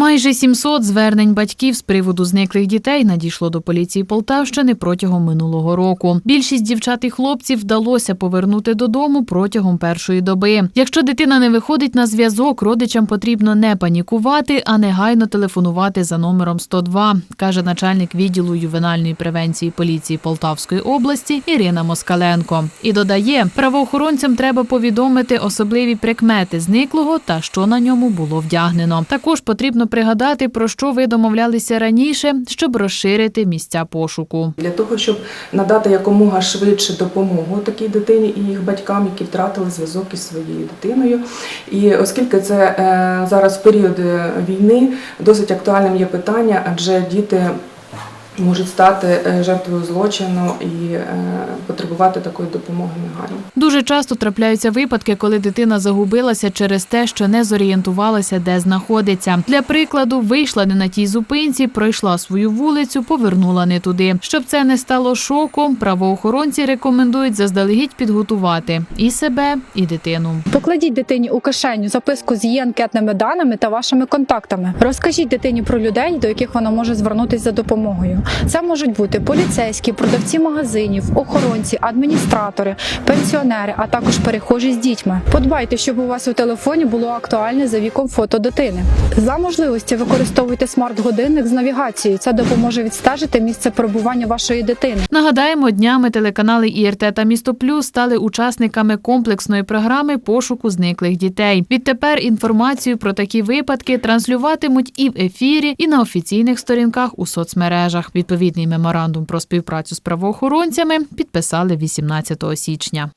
Майже 700 звернень батьків з приводу зниклих дітей надійшло до поліції Полтавщини протягом минулого року. Більшість дівчат і хлопців вдалося повернути додому протягом першої доби. Якщо дитина не виходить на зв'язок, родичам потрібно не панікувати, а негайно телефонувати за номером 102, каже начальник відділу ювенальної превенції поліції Полтавської області Ірина Москаленко. І додає, правоохоронцям треба повідомити особливі прикмети зниклого та що на ньому було вдягнено. Також потрібно пригадати, про що ви домовлялися раніше, щоб розширити місця пошуку. для того, щоб надати якомога швидше допомогу такій дитині і їх батькам, які втратили зв'язок із своєю дитиною. І оскільки це е, зараз період війни досить актуальним є питання, адже діти можуть стати е, жертвою злочину і е, потребувати такої допомоги негайно. Дуже часто трапляються випадки, коли дитина загубилася через те, що не зорієнтувалася, де знаходиться. Для прикладу, вийшла не на тій зупинці, пройшла свою вулицю, повернула не туди. Щоб це не стало шоком, правоохоронці рекомендують заздалегідь підготувати і себе, і дитину. Покладіть дитині у кишеню записку з її анкетними даними та вашими контактами. Розкажіть дитині про людей, до яких вона може звернутися за допомогою. Це можуть бути поліцейські, продавці магазинів, охоронці, адміністратори, пенсіонери, а також перехожі з дітьми. Подбайте, щоб у вас у телефоні було актуальне за віком фото дитини. За можливості використовуйте смарт-годинник з навігацією. Це допоможе відстежити місце перебування вашої дитини. Нагадаємо, днями телеканали ІРТ та Місто Плюс стали учасниками комплексної програми пошуку зниклих дітей. Відтепер інформацію про такі випадки транслюватимуть і в ефірі, і на офіційних сторінках у соцмережах. Відповідний меморандум про співпрацю з правоохоронцями підписали 18 січня.